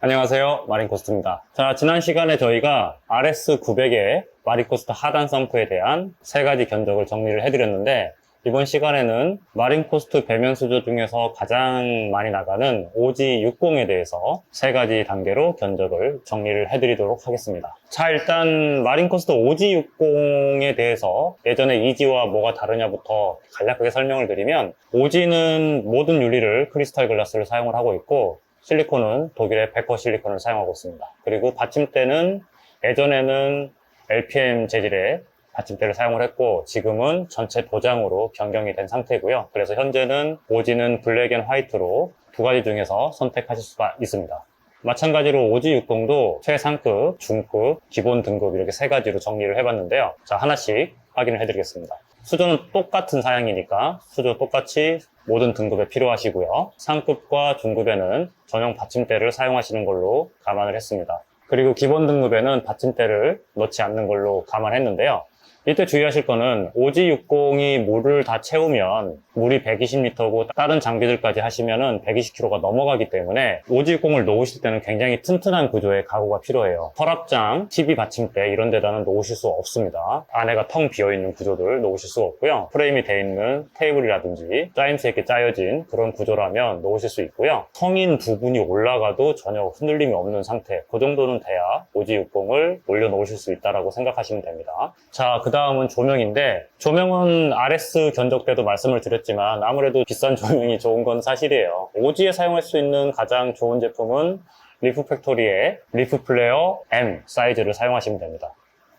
안녕하세요. 마린코스트입니다. 자, 지난 시간에 저희가 RS900의 마린코스트 하단 펌프에 대한 세 가지 견적을 정리를 해드렸는데, 이번 시간에는 마린코스트 배면 수조 중에서 가장 많이 나가는 OG60에 대해서 세 가지 단계로 견적을 정리를 해드리도록 하겠습니다. 자, 일단 마린코스트 OG60에 대해서 예전에 EG와 뭐가 다르냐부터 간략하게 설명을 드리면, OG는 모든 유리를 크리스탈 글라스를 사용을 하고 있고, 실리콘은 독일의 베커 실리콘을 사용하고 있습니다. 그리고 받침대는 예전에는 LPM 재질의 받침대를 사용을 했고 지금은 전체 도장으로 변경이 된 상태고요. 그래서 현재는 오지는 블랙 앤 화이트로 두 가지 중에서 선택하실 수가 있습니다. 마찬가지로 오지 60도 최상급, 중급, 기본 등급 이렇게 세 가지로 정리를 해봤는데요. 자, 하나씩 확인을 해드리겠습니다. 수조는 똑같은 사양이니까 수조 똑같이 모든 등급에 필요하시고요. 상급과 중급에는 전용 받침대를 사용하시는 걸로 감안을 했습니다. 그리고 기본 등급에는 받침대를 넣지 않는 걸로 감안했는데요. 이때 주의하실 거는 OG60이 물을 다 채우면 물이 120리터고 다른 장비들까지 하시면은 120kg가 넘어가기 때문에 OG60을 놓으실 때는 굉장히 튼튼한 구조의 가구가 필요해요. 서랍장, TV 받침대 이런 데다는 놓으실 수 없습니다. 안에가 텅 비어있는 구조들 놓으실 수 없고요. 프레임이 돼 있는 테이블이라든지 짜임새 있게 짜여진 그런 구조라면 놓으실 수 있고요. 성인 부분이 올라가도 전혀 흔들림이 없는 상태 그 정도는 돼야 OG60을 올려놓으실 수 있다고 생각하시면 됩니다. 자, 그 다음 은 조명인데 조명은 RS 견적 때도 말씀을 드렸지만 아무래도 비싼 조명이 좋은 건 사실이에요. 오지에 사용할 수 있는 가장 좋은 제품은 리프 팩토리의 리프 플레어 M 사이즈를 사용하시면 됩니다.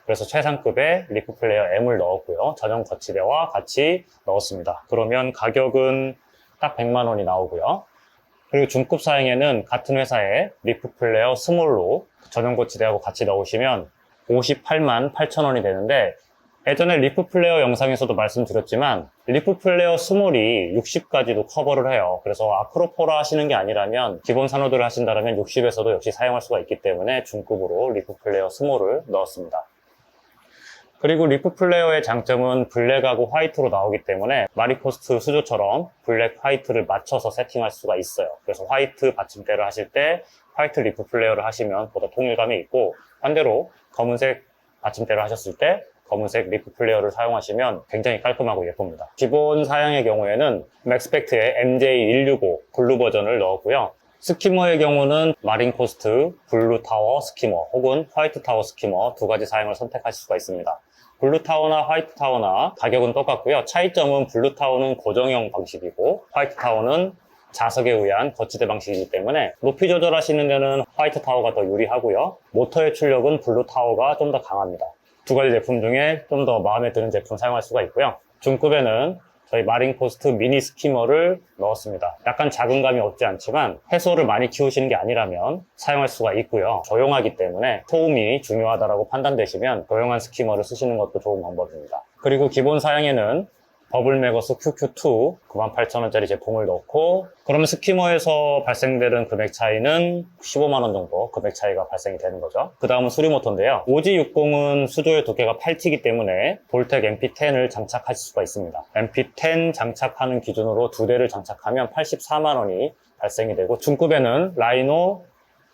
그래서 최상급의 리프 플레이어 M을 넣었고요. 전용 거치대와 같이 넣었습니다. 그러면 가격은 딱 100만 원이 나오고요. 그리고 중급 사양에는 같은 회사의 리프 플레이어 스몰로 전용 거치대하고 같이 넣으시면 58만 8천 원이 되는데 예전에 리프 플레이어 영상에서도 말씀드렸지만 리프 플레이어 스몰이 60까지도 커버를 해요. 그래서 아크로포라 하시는 게 아니라면 기본 산호들을 하신다면 60에서도 역시 사용할 수가 있기 때문에 중급으로 리프 플레이어 스몰을 넣었습니다. 그리고 리프 플레이어의 장점은 블랙하고 화이트로 나오기 때문에 마리코스트 수조처럼 블랙 화이트를 맞춰서 세팅할 수가 있어요. 그래서 화이트 받침대를 하실 때 화이트 리프 플레이어를 하시면 보다 통일감이 있고 반대로 검은색 받침대를 하셨을 때 검은색 리프 플레이어를 사용하시면 굉장히 깔끔하고 예쁩니다. 기본 사양의 경우에는 맥스펙트의 MJ165 블루 버전을 넣었고요. 스키머의 경우는 마린 코스트 블루 타워 스키머 혹은 화이트 타워 스키머 두 가지 사양을 선택하실 수가 있습니다. 블루 타워나 화이트 타워나 가격은 똑같고요. 차이점은 블루 타워는 고정형 방식이고 화이트 타워는 자석에 의한 거치대 방식이기 때문에 높이 조절하시는 데는 화이트 타워가 더 유리하고요. 모터의 출력은 블루 타워가 좀 더 강합니다. 두 가지 제품 중에 좀 더 마음에 드는 제품 사용할 수가 있고요. 중급에는 저희 마린코스트 미니 스키머를 넣었습니다. 약간 자긍감이 없지 않지만 해소를 많이 키우시는 게 아니라면 사용할 수가 있고요. 조용하기 때문에 소음이 중요하다고 판단되시면 조용한 스키머를 쓰시는 것도 좋은 방법입니다. 그리고 기본 사양에는 버블 메거스 QQ2 98,000원짜리 제품을 넣고 그러면 스키머에서 발생되는 금액 차이는 15만원 정도 금액 차이가 발생이 되는 거죠. 그 다음은 수리모터인데요. OG60은 수조의 두께가 8T이기 때문에 볼텍 MP10을 장착하실 수가 있습니다. MP10 장착하는 기준으로 두 대를 장착하면 84만원이 발생이 되고 중급에는 라이노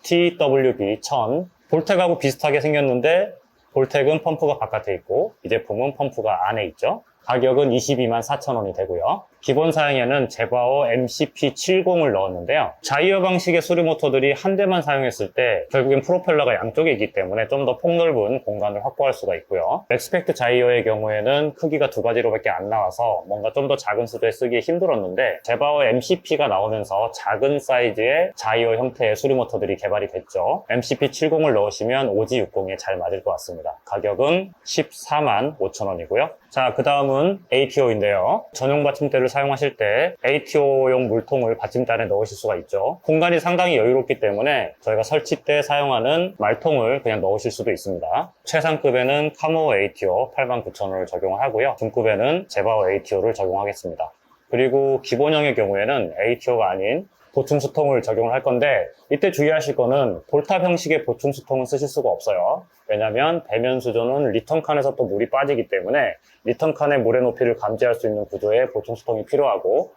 TWB1000 볼텍하고 비슷하게 생겼는데 볼텍은 펌프가 바깥에 있고 이 제품은 펌프가 안에 있죠. 가격은 22만 4천 원이 되고요. 기본 사양에는 제바오 MCP70을 넣었는데요. 자이어 방식의 수리 모터들이 한 대만 사용했을 때 결국엔 프로펠러가 양쪽에 있기 때문에 좀 더 폭넓은 공간을 확보할 수가 있고요. 맥스펙트 자이어의 경우에는 크기가 두 가지로밖에 안 나와서 뭔가 좀 더 작은 수조에 쓰기 힘들었는데 제바오 MCP가 나오면서 작은 사이즈의 자이어 형태의 수리 모터들이 개발이 됐죠. MCP70을 넣으시면 OG60에 잘 맞을 것 같습니다. 가격은 14만 5천 원이고요. 자, 그 다음은 ATO인데요. 전용 받침대를 사용하실 때 ATO용 물통을 받침대 안에 넣으실 수가 있죠. 공간이 상당히 여유롭기 때문에 저희가 설치 때 사용하는 말통을 그냥 넣으실 수도 있습니다. 최상급에는 카모 ATO 89,000원을 적용을 하고요. 중급에는 제바오 ATO를 적용하겠습니다. 그리고 기본형의 경우에는 ATO가 아닌 보충 수통을 적용을 할 건데 이때 주의하실 거는 볼탑 형식의 보충 수통은 쓰실 수가 없어요. 왜냐하면 배면 수조는 리턴 칸에서 또 물이 빠지기 때문에 리턴 칸의 물의 높이를 감지할 수 있는 구조의 보충 수통이 필요하고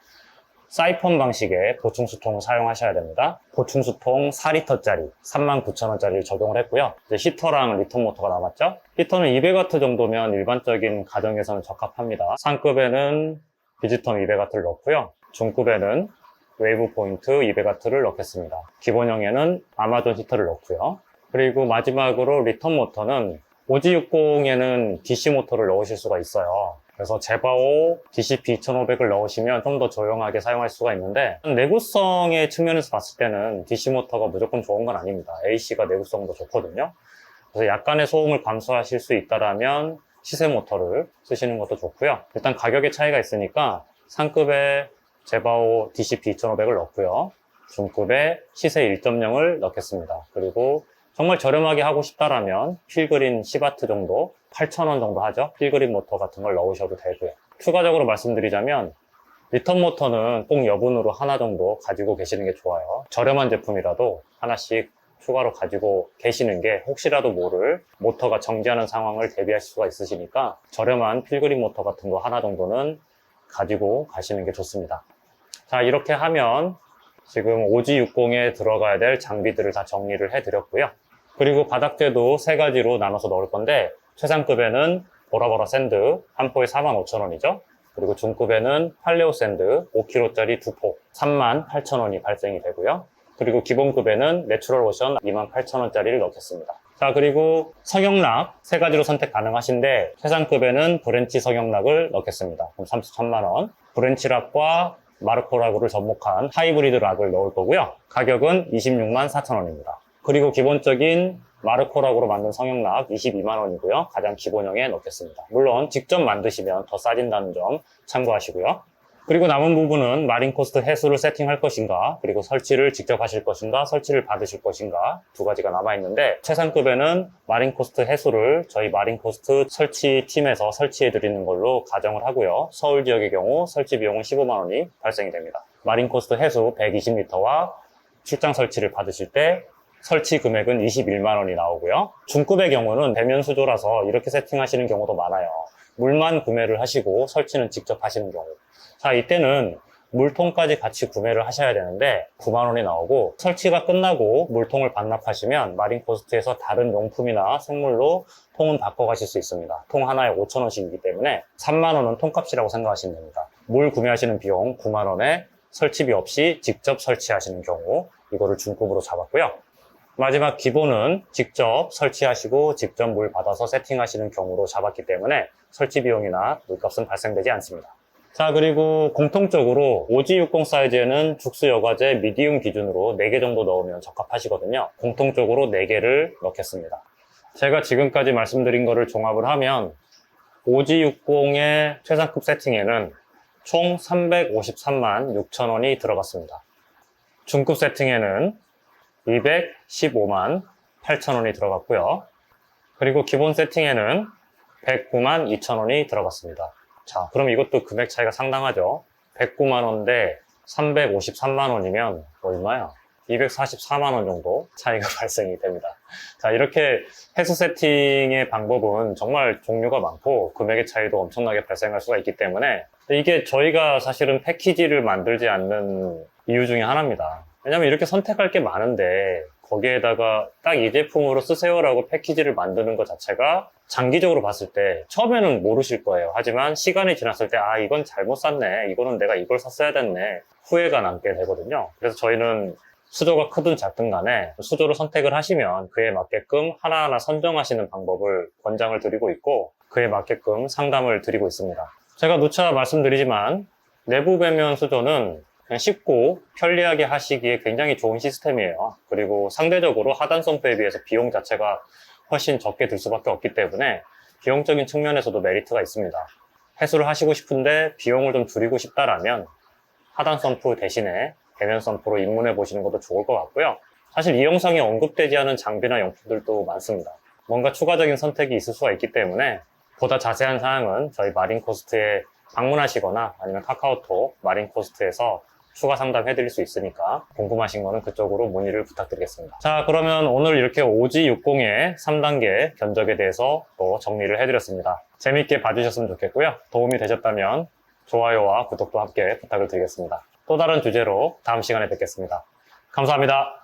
사이폰 방식의 보충 수통을 사용하셔야 됩니다. 보충 수통 4리터짜리 39,000원짜리를 적용을 했고요. 이제 히터랑 리턴 모터가 남았죠. 히터는 200W 정도면 일반적인 가정에서는 적합합니다. 상급에는 비지텀 200W를 넣고요. 중급에는 웨이브 포인트 200W를 넣겠습니다. 기본형에는 아마존 히터를 넣고요. 그리고 마지막으로 리턴 모터는 OG60에는 DC 모터를 넣으실 수가 있어요. 그래서 제바오 DCP 2500을 넣으시면 좀 더 조용하게 사용할 수가 있는데 내구성의 측면에서 봤을 때는 DC 모터가 무조건 좋은 건 아닙니다. AC가 내구성도 좋거든요. 그래서 약간의 소음을 감수하실 수 있다라면 시세 모터를 쓰시는 것도 좋고요. 일단 가격의 차이가 있으니까 상급에 제바오 DCP 2500을 넣고요. 중급에 시세 1.0을 넣겠습니다. 그리고 정말 저렴하게 하고 싶다라면 필그린 10W 정도 8,000원 정도 하죠. 필그린 모터 같은 걸 넣으셔도 되고요. 추가적으로 말씀드리자면 리턴 모터는 꼭 여분으로 하나 정도 가지고 계시는 게 좋아요. 저렴한 제품이라도 하나씩 추가로 가지고 계시는 게 혹시라도 모를 모터가 정지하는 상황을 대비할 수가 있으시니까 저렴한 필그린 모터 같은 거 하나 정도는 가지고 가시는 게 좋습니다. 자, 이렇게 하면 지금 OG60에 들어가야 될 장비들을 다 정리를 해드렸고요. 그리고 바닥재도 세 가지로 나눠서 넣을 건데 최상급에는 보라보라 샌드 한 포에 45,000원이죠. 그리고 중급에는 팔레오 샌드 5kg짜리 두 포 38,000원이 발생이 되고요. 그리고 기본급에는 내추럴 오션 28,000원짜리를 넣겠습니다. 자, 그리고 성형락 세 가지로 선택 가능하신데 최상급에는 브랜치 성형락을 넣겠습니다. 그럼 33만원. 브랜치락과 마르코락을 접목한 하이브리드 락을 넣을 거고요. 가격은 26만 4천 원입니다. 그리고 기본적인 마르코락으로 만든 성형락 22만원이고요. 가장 기본형에 넣겠습니다. 물론 직접 만드시면 더 싸진다는 점 참고하시고요. 그리고 남은 부분은 마린 코스트 해수를 세팅할 것인가, 그리고 설치를 직접 하실 것인가, 설치를 받으실 것인가 두 가지가 남아 있는데 최상급에는 마린 코스트 해수를 저희 마린 코스트 설치 팀에서 설치해 드리는 걸로 가정을 하고요. 서울 지역의 경우 설치 비용은 15만 원이 발생이 됩니다. 마린 코스트 해수 120m와 출장 설치를 받으실 때 설치 금액은 21만 원이 나오고요. 중급의 경우는 대면 수조라서 이렇게 세팅하시는 경우도 많아요. 물만 구매를 하시고 설치는 직접 하시는 경우. 자, 이때는 물통까지 같이 구매를 하셔야 되는데 9만 원이 나오고 설치가 끝나고 물통을 반납하시면 마린 코스트에서 다른 용품이나 생물로 통은 바꿔 가실 수 있습니다. 통 하나에 5천 원씩이기 때문에 3만 원은 통값이라고 생각하시면 됩니다. 물 구매하시는 비용 9만 원에 설치비 없이 직접 설치하시는 경우 이거를 중급으로 잡았고요. 마지막 기본은 직접 설치하시고 직접 물 받아서 세팅하시는 경우로 잡았기 때문에 설치 비용이나 물값은 발생되지 않습니다. 자 그리고 공통적으로 OG60 사이즈에는 죽수 여과제 미디움 기준으로 4개 정도 넣으면 적합하시거든요. 공통적으로 4개를 넣겠습니다. 제가 지금까지 말씀드린 거를 종합을 하면 OG60의 최상급 세팅에는 총 353만 6천 원이 들어갔습니다. 중급 세팅에는 215만 8천 원이 들어갔고요. 그리고 기본 세팅에는 109만 2천 원이 들어갔습니다. 자, 그럼 이것도 금액 차이가 상당하죠. 109만 원대 353만 원이면 얼마야? 244만 원 정도 차이가 발생이 됩니다. 자, 이렇게 해수 세팅의 방법은 정말 종류가 많고 금액의 차이도 엄청나게 발생할 수가 있기 때문에 이게 저희가 사실은 패키지를 만들지 않는 이유 중에 하나입니다. 왜냐면 이렇게 선택할 게 많은데 거기에다가 딱 이 제품으로 쓰세요라고 패키지를 만드는 것 자체가 장기적으로 봤을 때 처음에는 모르실 거예요. 하지만 시간이 지났을 때 아 이건 잘못 샀네. 이거는 내가 이걸 샀어야 됐네. 후회가 남게 되거든요. 그래서 저희는 수조가 크든 작든 간에 수조를 선택을 하시면 그에 맞게끔 하나하나 선정하시는 방법을 권장을 드리고 있고 그에 맞게끔 상담을 드리고 있습니다. 제가 누차 말씀드리지만 내부 배면 수조는 쉽고 편리하게 하시기에 굉장히 좋은 시스템이에요. 그리고 상대적으로 하단 펌프에 비해서 비용 자체가 훨씬 적게 들 수밖에 없기 때문에 비용적인 측면에서도 메리트가 있습니다. 해수를 하시고 싶은데 비용을 좀 줄이고 싶다라면 하단 펌프 대신에 배면 펌프로 입문해 보시는 것도 좋을 것 같고요. 사실 이 영상에 언급되지 않은 장비나 용품들도 많습니다. 뭔가 추가적인 선택이 있을 수가 있기 때문에 보다 자세한 사항은 저희 마린코스트에 방문하시거나 아니면 카카오톡 마린코스트에서 추가 상담 해드릴 수 있으니까 궁금하신 거는 그쪽으로 문의를 부탁드리겠습니다. 자, 그러면 오늘 이렇게 OG60의 3단계 견적에 대해서 또 정리를 해드렸습니다. 재밌게 봐주셨으면 좋겠고요. 도움이 되셨다면 좋아요와 구독도 함께 부탁을 드리겠습니다. 또 다른 주제로 다음 시간에 뵙겠습니다. 감사합니다.